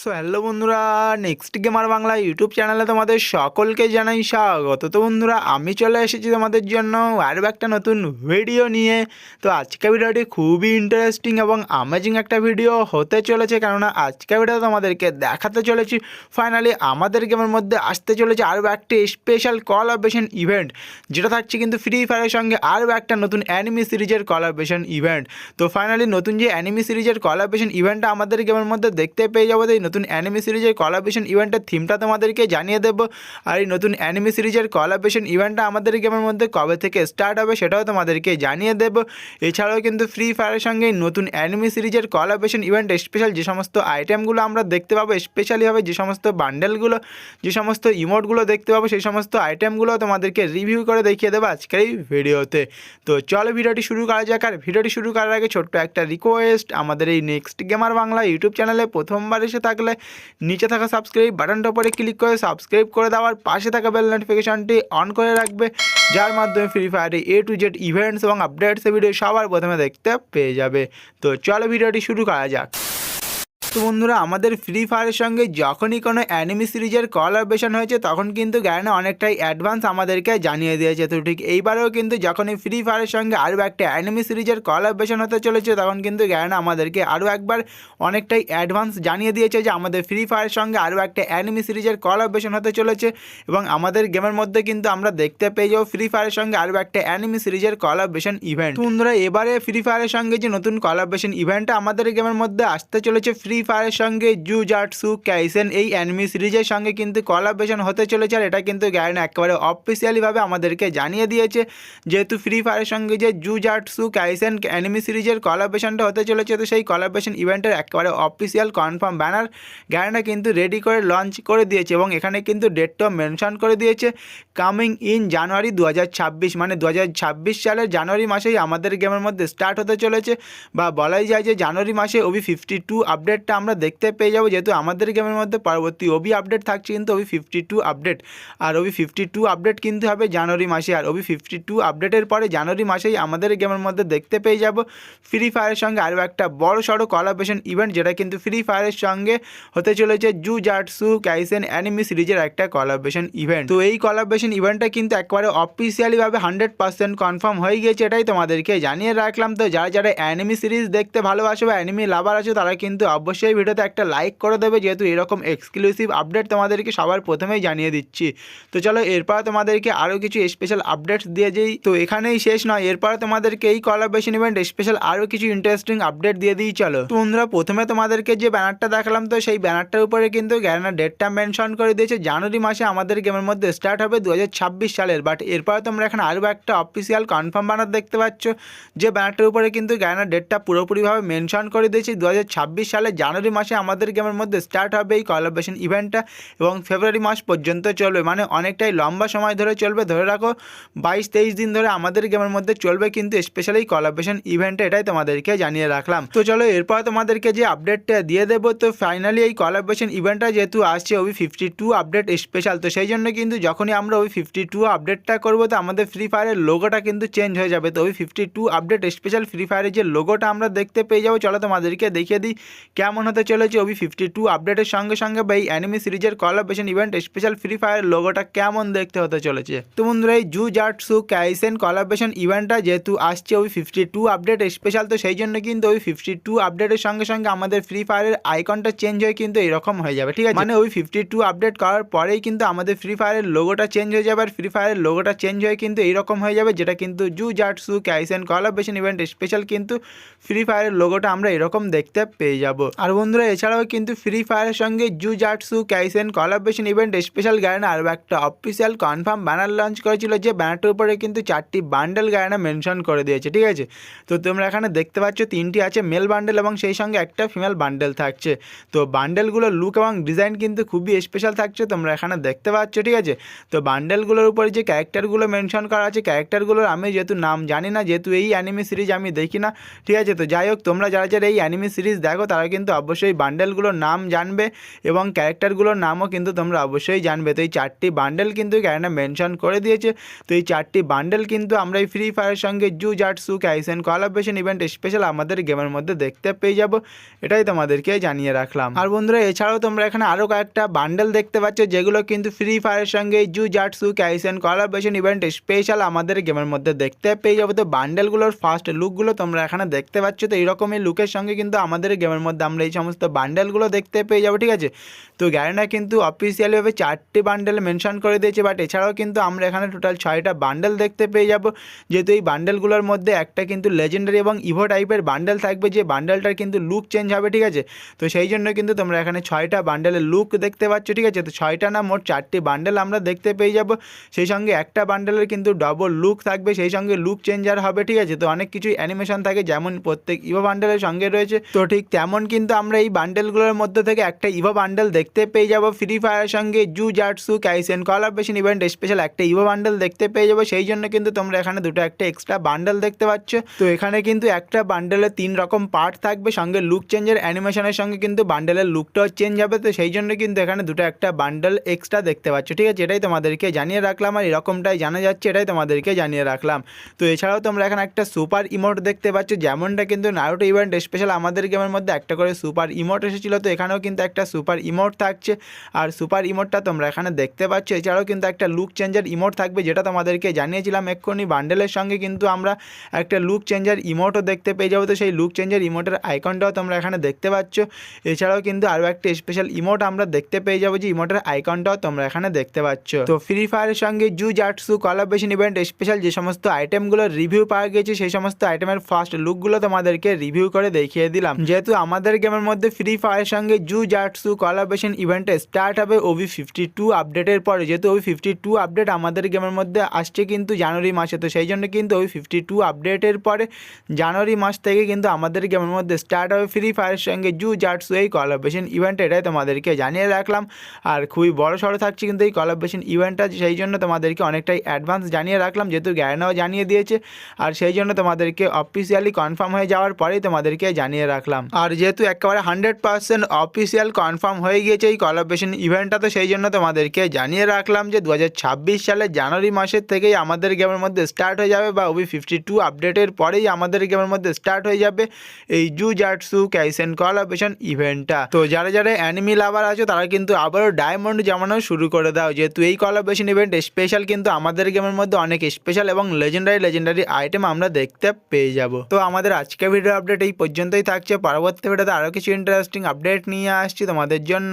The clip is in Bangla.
সো হ্যালো বন্ধুরা নেক্সট গেমার বাংলা ইউটিউব চ্যানেলে তোমাদের সকলকে জানাই স্বাগত। তো বন্ধুরা, আমি চলে এসেছি তোমাদের জন্য আরও একটা নতুন ভিডিও নিয়ে। তো আজকের ভিডিওটি খুবই ইন্টারেস্টিং এবং অ্যামেজিং একটা ভিডিও হতে চলেছে, কেননা আজকের ভিডিও তোমাদেরকে দেখাতে চলেছি। ফাইনালি আমাদের গেমের মধ্যে আসতে চলেছে আরও একটি স্পেশাল কলাবেশন ইভেন্ট যেটা থাকছে কিন্তু ফ্রি ফায়ারের সঙ্গে আরও একটা নতুন অ্যানিমি সিরিজের কলাবেশন ইভেন্ট তো ফাইনালি নতুন যে অ্যানিমি সিরিজের কলাবেশন ইভেন্টটা আমাদের গেমের মধ্যে দেখতে পেয়ে যাব নতুন অ্যানিমি সিরিজের কলাবেশন ইভেন্টের থিমটা তোমাদেরকে জানিয়ে দেবো। আর এই নতুন অ্যানিমি সিরিজের কলাবেশন ইভেন্টটা আমাদের গেমের মধ্যে কবে থেকে স্টার্ট হবে সেটাও তোমাদেরকে জানিয়ে দেবো। এছাড়াও কিন্তু ফ্রি ফায়ারের সঙ্গে নতুন অ্যানিমি সিরিজের কলাবেশন ইভেন্ট স্পেশাল যে সমস্ত আইটেমগুলো আমরা দেখতে পাবো স্পেশালি হবে যে সমস্ত বান্ডেলগুলো যে সমস্ত ইমোটগুলো দেখতে পাবো, সেই সমস্ত আইটেমগুলো তোমাদেরকে রিভিউ করে দেখিয়ে দেবো আজকের এই ভিডিওতে তো চলো ভিডিওটি শুরু করা যাক আর ভিডিওটি শুরু করার আগে ছোট্ট একটা রিকোয়েস্ট আমাদের এই নেক্সট গেমার বাংলা ইউটিউব চ্যানেলে প্রথমবার এসে থাকলে নিচে থাকা সাবস্ক্রাইব বাটনটা উপরে ক্লিক করে সাবস্ক্রাইব করে দেওয়ার পাশে থাকা বেল নোটিফিকেশানটি অন করে রাখবে, যার মাধ্যমে ফ্রি ফায়ারে এ টু জেড ইভেন্টস এবং আপডেটস ভিডিও সবার প্রথমে দেখতে পেয়ে যাবে। তো চলো ভিডিওটি শুরু করা যাক। তো বন্ধুরা, আমাদের ফ্রি ফায়ারের সঙ্গে যখনই কোনো অ্যানিমি সিরিজের কলাবেশন হয়েছে, তখন কিন্তু গ্যারেনা অনেকটাই অ্যাডভান্স আমাদেরকে জানিয়ে দিয়েছে। তো ঠিক এইবারেও কিন্তু যখনই ফ্রি ফায়ারের সঙ্গে আরও একটা অ্যানিমি সিরিজের কলাবেশন হতে চলেছে, তখন কিন্তু গ্যারেনা আমাদেরকে আরও একবার অনেকটাই অ্যাডভান্স জানিয়ে দিয়েছে যে আমাদের ফ্রি ফায়ারের সঙ্গে আরও একটা অ্যানিমি সিরিজের কলাবেশন হতে চলেছে এবং আমাদের গেমের মধ্যে কিন্তু আমরা দেখতে পেয়ে যাব ফ্রি ফায়ারের সঙ্গে আরও একটা অ্যানিমি সিরিজের কলাবেশন ইভেন্ট বন্ধুরা, এবারে ফ্রি ফায়ারের সঙ্গে যে নতুন কলাবেশন ইভেন্টটা আমাদের গেমের মধ্যে আসতে চলেছে ফ্রি ফায়ারের সঙ্গে জু জাটসু ক্যাইসেন এই অ্যানিমি সিরিজের সঙ্গে কিন্তু কলাবেশন হতে চলেছে আর এটা কিন্তু গ্যারেন একেবারে অফিসিয়ালিভাবে আমাদেরকে জানিয়ে দিয়েছে। যেহেতু ফ্রি ফায়ারের সঙ্গে যে জু জাটসু ক্যাইসেন অ্যানিমি সিরিজের কলাবেশনটা হতে চলেছে, তো সেই কলাবেশন ইভেন্টের একেবারে অফিসিয়াল কনফার্ম ব্যানার গ্যারেনা কিন্তু রেডি করে লঞ্চ করে দিয়েছে এবং এখানে কিন্তু ডেটটাও মেনশন করে দিয়েছে। কামিং ইন জানুয়ারি দু হাজার ছাব্বিশ মানে দু হাজার ছাব্বিশ সালের জানুয়ারি মাসেই আমাদের গেমের মধ্যে স্টার্ট হতে চলেছে। বা বলাই যায় যে জানুয়ারি মাসে ওবি ফিফটি টু আপডেটটা আমরা দেখতে পেয়ে যাব, যেহেতু আমাদের গেমের মধ্যে পরবর্তী ওবি আপডেট থাকছে কিন্তু ওবি ফিফটি টু আপডেট আর ওবি ফিফটি টু আপডেট কিন্তু হবে জানুয়ারি মাসে, আর ওবি ফিফটি টু আপডেটের পরে জানুয়ারি মাসেই আমাদের গেমের মধ্যে দেখতে পেয়ে যাব ফ্রি ফায়ারের সঙ্গে আরও একটা বড় সড়ো কলাবেশন ইভেন্ট যেটা কিন্তু ফ্রি ফায়ারের সঙ্গে হতে চলেছে জু জাটসু ক্যাইসেন অ্যানিমি সিরিজের একটা কলাবেশন ইভেন্ট তো এই কলাবেশন ইভেন্টটা কিন্তু একবারে অফিসিয়ালিভাবে হান্ড্রেড পার্সেন্ট কনফার্ম হয়ে গিয়েছে, এটাই তোমাদেরকে জানিয়ে রাখলাম। তো যারা যারা অ্যানিমি সিরিজ দেখতে ভালোবাসে বা অ্যানিমি লাভার আছে, তারা কিন্তু অবশ্যই ভিডিওতে একটা লাইক করে দেবে, যেহেতু এরকম এক্সক্লুসিভ আপডেট তোমাদেরকে সবার প্রথমেই জানিয়ে দিচ্ছি। তো চলো, এরপর তোমাদেরকে আরও কিছু স্পেশাল আপডেটস দিয়ে যেই তো এখানেই শেষ নয়, এরপর তোমাদেরকে এই কলাবেশন ইভেন্ট স্পেশাল আরও কিছু ইন্টারেস্টিং আপডেট দিয়ে দিই, চলো। তো বন্ধুরা, প্রথমে তোমাদেরকে যে ব্যানারটা দেখালাম, তো সেই ব্যানারটার উপরে কিন্তু গ্যারেনা ডেটটা মেনশন করে দিয়েছে। জানুয়ারি মাসে আমাদের গেমের মধ্যে স্টার্ট হবে দু হাজার ছাব্বিশ সালের। বাট এরপর তোমরা এখানে আরও একটা অফিসিয়াল কনফার্ম ব্যানার দেখতে পাচ্ছ, যে ব্যানারটার উপরে কিন্তু গ্যারেনা ডেটটা পুরোপুরিভাবে মেনশন করে দিয়েছে দু সালে জানুয়ারি মাসে আমাদের গেমের মধ্যে স্টার্ট হবে এই কলাবেশন ইভেন্টটা এবং ফেব্রুয়ারি মাস পর্যন্ত চলবে। মানে অনেকটাই লম্বা সময় ধরে চলবে। ধরে রাখো, বাইশ তেইশ দিন ধরে আমাদের গেমের মধ্যে চলবে কিন্তু স্পেশালি কলাবেশন ইভেন্টে এটাই তোমাদেরকে জানিয়ে রাখলাম। তো চলো এরপর তোমাদেরকে যে আপডেটটা দিয়ে দেবো, তো ফাইনালি এই কলাবেশন ইভেন্টটা যেহেতু আসছে, ওই ফিফটি টু আপডেট স্পেশাল তো সেই জন্য কিন্তু যখনই আমরা ওই ফিফটি টু আপডেটটা করব, তো আমাদের ফ্রি ফায়ারের লোগোটা কিন্তু চেঞ্জ হয়ে যাবে। তো ওই fifty two update special free ফায়ারের যে লোগোটা আমরা দেখতে পেয়ে যাব, চলো তোমাদেরকে দেখিয়ে দিই কেমন হতে চলেছে ওই ফিফটি টু আপডেটের সঙ্গে সঙ্গে বা এই অ্যানিমি সিরিজের collaboration event special free fire লোগোটা কেমন দেখতে হতে চলেছে? তো বন্ধুরা এই জু জাট জাটসু ক্যাইসেন কলাবেশন ইভেন্টটা যেহেতু আসছে ওই ফিফটি টু আপডেট স্পেশাল তো সেই জন্য কিন্তু ওই ফিফটি টু আপডেটের সঙ্গে সঙ্গে আমাদের ফ্রি ফায়ারের আইকনটা চেঞ্জ হয়ে কিন্তু এরকম হয়ে যাবে ঠিক আছে? মানে ওই ফিফটি টু আপডেট করার পরেই কিন্তু আমাদের ফ্রি ফায়ারের লোগোটা চেঞ্জ হয়ে যাবে আর ফ্রি ফায়ারের লোগোটা চেঞ্জ হয়ে কিন্তু এইরকম হয়ে যাবে যেটা কিন্তু Jujutsu Kaisen collaboration event special কিন্তু ফ্রি ফায়ারের লোগোটা আমরা এরকম দেখতে পেয়ে যাব। আর বন্ধুরা, এছাড়াও কিন্তু ফ্রি ফায়ারের সঙ্গে Jujutsu Kaisen collaboration event special Guyana আরও একটা অফিসিয়াল কনফার্ম ব্যানার লঞ্চ করেছিল যে ব্যানারটার উপরে কিন্তু চারটি বান্ডেল গায়না মেনশন করে দিয়েছে, ঠিক আছে? তো তোমরা এখানে দেখতে পাচ্ছ তিনটি আছে মেল বান্ডেল এবং সেই সঙ্গে একটা ফিমেল বান্ডেল থাকছে। তো বান্ডেলগুলোর লুক এবং ডিজাইন কিন্তু খুবই স্পেশাল থাকছে, তোমরা এখানে দেখতে পাচ্ছ, ঠিক আছে? তো বান্ডেলগুলোর উপরে যে ক্যারেক্টারগুলো মেনশন করা আছে ক্যারেক্টারগুলোর আমি যেহেতু নাম জানি না, যেহেতু এই অ্যানিমি সিরিজ আমি দেখি না, ঠিক আছে? তো যাই হোক, তোমরা যারা যারা এই অ্যানিমি সিরিজ দেখো, তারা কিন্তু অবশ্যই বান্ডেলগুলোর নাম জানবে এবং ক্যারেক্টারগুলোর নামও কিন্তু তোমরা অবশ্যই জানবে। তো এই চারটি বান্ডেল কিন্তু ক্যারেক্টার মেনশন করে দিয়েছে। তো এই চারটি বান্ডেল কিন্তু আমরা এই ফ্রি ফায়ারের সঙ্গে Jujutsu Kaisen collaboration event special আমাদের গেমের মধ্যে দেখতে পেয়ে যাব। এটাই তোমাদেরকে জানিয়ে রাখলাম। আর বন্ধুরা, এছাড়াও তোমরা এখানে আরও কয়েকটা বান্ডেল দেখতে পাচ্ছ, যেগুলো কিন্তু ফ্রি ফায়ারের সঙ্গে Jujutsu Kaisen collaboration event special আমাদের গেমের মধ্যে দেখতে পেয়ে যাবে। তো বান্ডেলগুলোর ফার্স্ট লুকগুলো তোমরা এখানে দেখতে পাচ্ছ। তো এইরকমই লুকের সঙ্গে কিন্তু আমাদের গেমের মধ্যে আমরা এই সমস্ত বান্ডেলগুলো দেখতে পেয়ে যাব, ঠিক আছে? তো গ্যারেনা কিন্তু অফিসিয়ালিভাবে চারটি বান্ডেল মেনশন করে দিয়েছে বাট এছাড়াও কিন্তু আমরা এখানে টোটাল ছয়টা বান্ডেল দেখতে পেয়ে যাব। যেহেতু এই বান্ডেলগুলোর মধ্যে একটা কিন্তু লেজেন্ডারি এবং ইভো টাইপের বান্ডেল থাকবে, যে বান্ডেলটার কিন্তু লুক চেঞ্জ হবে, ঠিক আছে? তো সেই জন্য কিন্তু তোমরা এখানে ছয়টা বান্ডেলের লুক দেখতে পাচ্ছ, ঠিক আছে? তো ছয়টা না মোট চারটি বান্ডেল আমরা দেখতে পেয়ে যাব। সেই সঙ্গে একটা বান্ডেলের কিন্তু ডবল লুক থাকবে, সেই সঙ্গে লুক চেঞ্জার হবে, ঠিক আছে? তো অনেক কিছুই অ্যানিমেশন থাকে, যেমন প্রত্যেক ইভো বান্ডেলের সঙ্গে রয়েছে। তো ঠিক তেমন কিন্তু আমরা এই বান্ডেলগুলোর মধ্যে থেকে একটা ইভো বান্ডেল দেখতে পেয়ে যাব। ফ্রি ফায়ারের সঙ্গে Jujutsu Kaisen collaboration event special একটা ইভো বান্ডেল দেখতে পেয়ে যাব। সেই জন্য কিন্তু তোমরা এখানে দুটো একটা এক্সট্রা বান্ডেল দেখতে পাচ্ছ। তো এখানে কিন্তু একটা বান্ডেলের তিন রকম পার্ট থাকবে। সঙ্গে লুক চেঞ্জের অ্যানিমেশনের সঙ্গে কিন্তু বান্ডেলের লুকটাও চেঞ্জ হবে। তো সেই জন্য কিন্তু এখানে দুটো একটা বান্ডেল এক্সট্রা দেখতে পাচ্ছ। ঠিক আছে, এটাই তোমাদেরকে জানিয়ে রাখলাম আর এরকমটাই জানা যাচ্ছে, এটাই তোমাদেরকে জানিয়ে রাখলাম। তো এছাড়াও তোমরা এখানে একটা সুপার ইমোট দেখতে পাচ্ছ। যেমনটা কিন্তু নারুটো ইভেন্ট স্পেশাল আমাদের গেমের মধ্যে একটা করে সুপার ইমোট এসেছিল, তো এখানেও কিন্তু একটা সুপার ইমোট থাকছে। আর সুপার ইমোটটা তোমরা এখানে দেখতে পাচ্ছ, এছাড়াও কিন্তু একটা লুক চেঞ্জার ইমোট থাকবে, যেটা তোমাদেরকে জানিয়েছিলাম এক্ষুনি। বান্ডেলের সঙ্গে কিন্তু আমরা একটা লুক চেঞ্জার ইমোটও দেখতে পেয়ে যাব, তো সেই লুক চেঞ্জার ইমোটের আইকনটাও তোমরা এখানে দেখতে পাচ্ছ। এছাড়াও কিন্তু আরও একটা স্পেশাল ইমোট আমরা দেখতে পেয়ে যাব, যে ইমোটের আইকনটাও তোমরা এখানে দেখতে পাচ্ছ। তো ফ্রি ফায়ারের সঙ্গে Jujutsu collaboration event special যে সমস্ত আইটেমগুলোর রিভিউ পাওয়া গেছে, সেই সমস্ত আইটেমের ফার্স্ট লুকগুলো তোমাদেরকে রিভিউ করে দেখিয়ে দিলাম। যেহেতু আমাদের গেমের মধ্যে ফ্রি ফায়ারের সঙ্গে জু জাটসু কলাবেশন ইভেন্টে স্টার্ট হবে ওভি ফিফটি টু আপডেটের পরে। যেহেতু ওভি ফিফটি টু আপডেট আমাদের গেমের মধ্যে আসছে কিন্তু জানুয়ারি মাসে, তো সেই জন্য কিন্তু ওই ফিফটি টু আপডেটের পরে জানুয়ারি মাস থেকে কিন্তু আমাদের গেমের মধ্যে স্টার্ট হবে ফ্রি ফায়ারের সঙ্গে জু জাটসু এই কলাবেশন ইভেন্ট এটাই তোমাদেরকে জানিয়ে রাখলাম। আর খুবই বড় সড়ো থাকছে কিন্তু এই কলাবেশন ইভেন্টটা সেই জন্য তোমাদেরকে অনেকটাই অ্যাডভান্স জানিয়ে রাখলাম, যেহেতু গ্যারেনাও জানিয়ে দিয়েছে। আর সেই জন্য তোমাদেরকে অফিসিয়ালি কনফার্ম হয়ে যাওয়ার পরেই তোমাদেরকে জানিয়ে রাখলাম। আর যেহেতু একেবারে হান্ড্রেড পার্সেন্ট অফিসিয়াল কনফার্ম হয়ে গিয়েছে এই কলাবেশন ইভেন্টটা তো সেই জন্য তোমাদেরকে জানিয়ে রাখলাম যে দু সালের জানুয়ারি মাসের থেকেই আমাদের গেমের মধ্যে স্টার্ট হয়ে যাবে বা ওবি ফিফটি টু আপডেটের পরেই আমাদের গেমের মধ্যে স্টার্ট হয়ে যাবে এই জু জাটসু ক্যাইসেন কলাবেশন ইভেন্টটা তো যারা যারা অ্যানিমি লাভার আছে, তারা কিন্তু আবারও ডায়মন্ড জমানো শুরু করে দাও। যেহেতু এই কলাবেশন ইভেন্ট স্পেশাল কিন্তু আমাদের গেমের মধ্যে অনেক স্পেশাল এবং লেজেন্ডারি লেজেন্ডারি আইটেম আমরা দেখতে পেয়ে যাব। তো আমাদের আজকের ভিডিও আপডেট এই পর্যন্তই থাকছে। পরবর্তী ভিডিওতে আরও কিছু ইন্টারেস্টিং আপডেট নিয়ে আসছি তোমাদের জন্য।